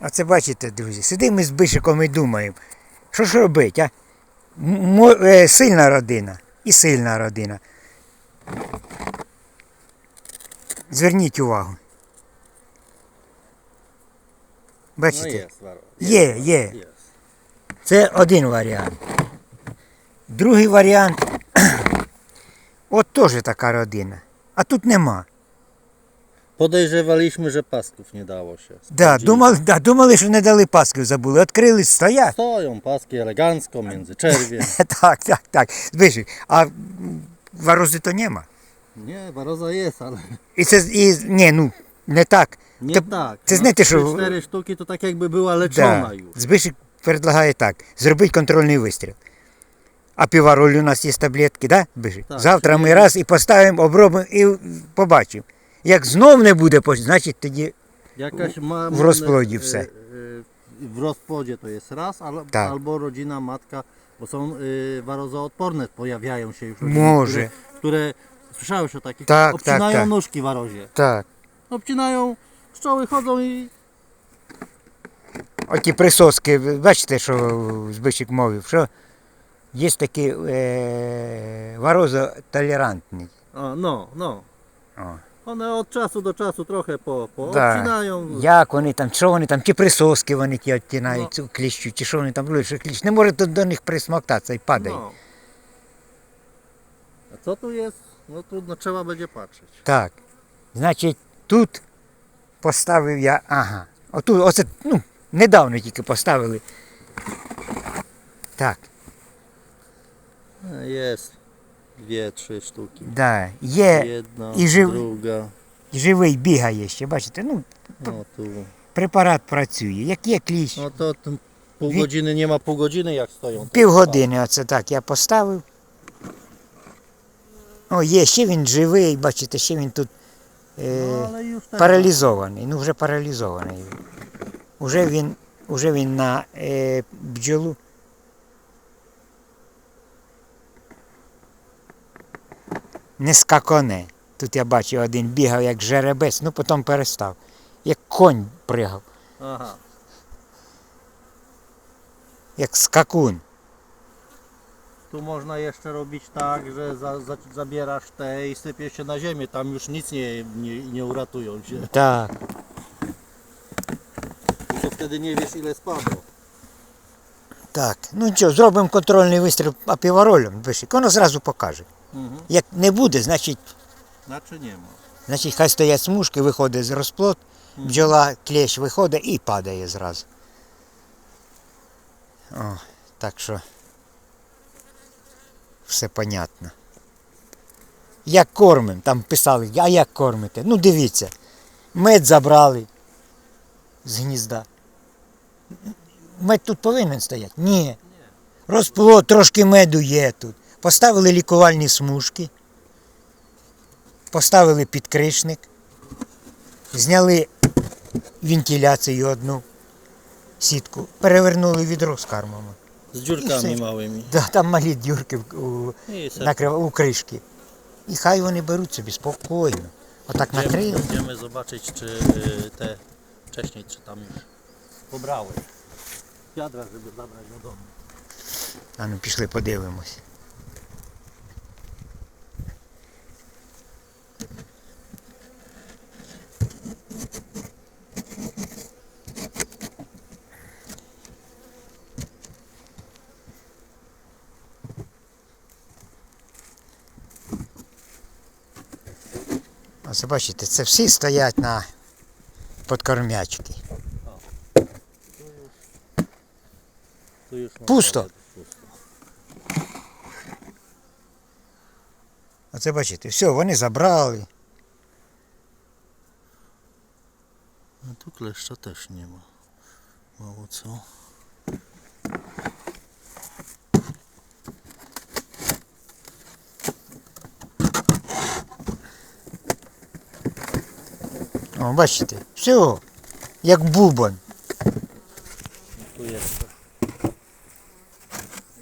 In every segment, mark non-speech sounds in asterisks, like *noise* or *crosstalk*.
А це бачите, друзі, сидимо з бишиком і думаємо, що ж робити, а? Мо- е, сильна родина і сильна родина. Зверніть увагу. Бачите? Waro. Є, є. Це один варіант. Другий варіант. *clears throat* От теж така родина. А тут нема. Podejrzewaliśmy, że pasków nie dało się. Да, Sprawdzili. думали, да, думали, що не дали пасків, забули. Відкрили, стоять. Stoją paski elegancko między czerwie. Так, так, так. Збишик. А м, ворози то нема. Nie, waroza jest, ale І це і, ні, ну, не так. nie To- tak. znacie, że- trzy, cztery sztuki to tak jakby była leczona Да. już. Збишик предлагає так. Зробити контрольний вистріл. А півароль у нас є таблетки, да? Збишик? Так, Завтра ми раз і поставимо, обробимо і побачимо. Як знов не буде, поч- значить тоді Jakaś ma, W rozpłodzie e, wse. e, W rozpłodzie to jest raz, ale, Tak. albo rodzina, matka, bo są y, warozoodporne, pojawiają się już. Może. Które, które słyszałeś o takich, Tak, obcinają tak, tak. nóżki warozie. так. Obcinają, pszczoły chodzą i Оті присоски, ви бачите, що Збичик мовив, що є такі е, варозотолерантні. o, no, no. О. One od czasu do czasu trochę po, Да. Як вони там, що вони там, чи присоски вони ті оттінають, цю кліщу, чи що вони там що кліщ не може тут до них присмоктатися і падає. No. A co tu jest? No trudno, trzeba będzie patrzeć. Так. Значить, тут поставив я. Ага. Отут, оце, ну, недавно тільки поставили. Так, E, Trzy sztuki. да. Є Jedna, i żyw- druga. живий бігає ще, бачите, ну, No tu. препарат працює. Як є кліщ, No to tym pół Wi- godziny nie ma pół godziny jak stoją. півгодини оце так я поставив. О, є, ще він живий, бачите, ще він тут е, ale już tak. паралізований. Ну, вже паралізований. Уже він, уже він на е, бджолу. Не скаконе. Тут я бачив, один бігав як жеребець, ну потім перестав. Як конь пригав, Aha. як скакун. Tu można jeszcze robić tak, że za, za, zabierasz te i sypiesz się na ziemię. Tam już nic nie, nie, nie uratują się. Так. To wtedy nie wiesz ile spadło. Так. Ну що, зробимо контрольний вистріл апіваролем, вишик, воно зразу покаже. Mhm. Як не буде, значить, nie значить хай стоять смужки, виходить з розплод, бджола, клещ виходить і падає зразу. О, так що все понятно. Як кормимо, там писали, а як кормите? Ну дивіться, мед забрали з гнізда. Мед тут повинен стояти? Ні. Розплод, трошки меду є тут. Поставили лікувальні смужки, поставили підкришник, зняли вентиляцію одну сітку, перевернули відро з кармами. Dziurkami все. małymi. Да, там малі дюрки у, накрив, у кришки. І хай вони беруть собі спокійно. Отак накрили. czy y, te wcześniej, czy tam już pobrały. Wiadra, żeby zabrać do domu. А ну пішли подивимось. Ось бачите, це всі стоять на подкормячки. Pusto. Оце бачите, все, вони забрали. No tu kleszcza też nie ma. Mało О, бачите, все, як бубон. Tu jeszcze.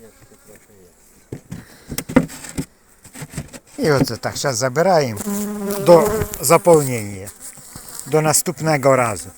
Jeszcze trochę jest. І оце так, зараз забираємо до заповнення, до наступного разу.